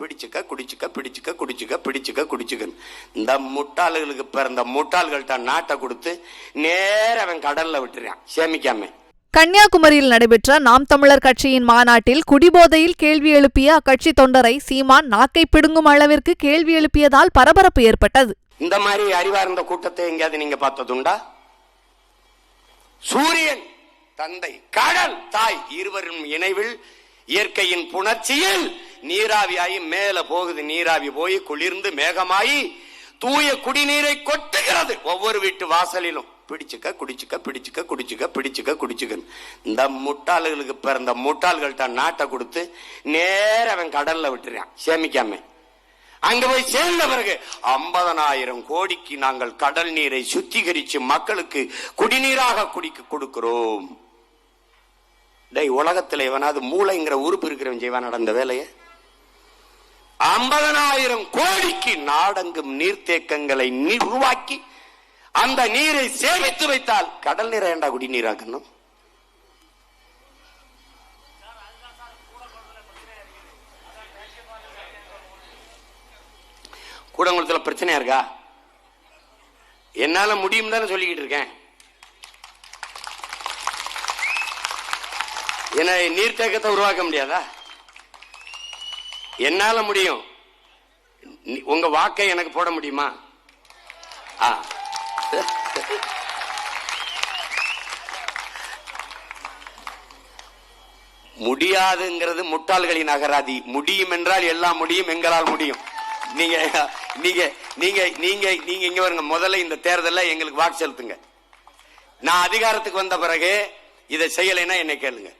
பிடிச்சுக்க குடிச்சுக்க பிடிச்சுக்க குடிச்சுக்க பிடிச்சுக்க குடிச்சுக்க இந்த முட்டாள்களுக்கு பிறந்த முட்டாள்கள்ட்ட நாட்டை கொடுத்து நேர அவன் கடல்ல விட்டுறான். சேமிக்காம. கன்னியாகுமரியில் நடைபெற்ற நாம் தமிழர் கட்சியின் மாநாட்டில் குடிபோதையில் கேள்வி எழுப்பிய அக்கட்சி தொண்டரை சீமான் நாக்கை பிடுங்கும் அளவிற்கு கேள்வி எழுப்பியதால் பரபரப்பு ஏற்பட்டது. இந்த மாதிரி அறிவார்ந்த கூட்டத்தை எங்கேயாவது நீங்க பார்த்ததுண்டா? சூரியன் தந்தை கடல் தாய் இருவரும் இணைவில் இயற்கையின் புணர்ச்சியில் நீராவியாகி மேல போகுது. நீராவி போய் குளிர்ந்து மேகமாயி தூய குடிநீரை கொட்டுகிறது. ஒவ்வொரு வீட்டு வாசலிலும் பிடிச்சுக்க குடிச்சுக்க பிடிச்சுக்க குடிச்சுக்க பிடிச்சுக்க குடிச்சுக்க இந்த முட்டாள்களுக்கு பிறந்த முட்டாள்கள்ட்ட நாட்டை கொடுத்து நேர அவன் கடல்ல விட்டுறான். சேமிக்காம. அங்க போய் சேர்ந்த பிறகு ஐம்பதனாயிரம் கோடிக்கு நாங்கள் கடல் நீரை சுத்திகரிச்சு மக்களுக்கு குடிநீராக குடிக்க கொடுக்கிறோம். டேய் உலகத்துல எவனாவது மூளைங்கிற உறுப்பு இருக்கிறவன் செய்வான். நடந்த வேலையை ஐம்பதனாயிரம் கோடிக்கு நாடெங்கும் நீர்த்தேக்கங்களை நீர் உருவாக்கி அந்த நீரை சேமித்து வைத்தால் கடல் நீர் ஏண்டா குடிநீராக்கணும்? கூடங்குளத்தில் பிரச்சனையா இருக்கா? என்னால முடியும் தானே சொல்லிக்கிட்டு இருக்கேன். என்ன நீர்த்தேக்கத்தை உருவாக்க முடியாதா? என்னால முடியும்? உங்க வாக்கை எனக்கு போட முடியுமா? ஆ. முடியாதுங்கிறது முட்டாள்களின் அகராதி. முடியும் என்றால் எல்லாம் முடியும் எங்களால் முடியும். நீங்க நீங்க நீங்க நீங்க நீங்க இங்க வருங்க. முதல்ல இந்த தேர்தலில் எங்களுக்கு வாக்கு செலுத்துங்க. நான் அதிகாரத்துக்கு வந்த பிறகு இதை செய்யலைன்னா என்னை கேளுங்க.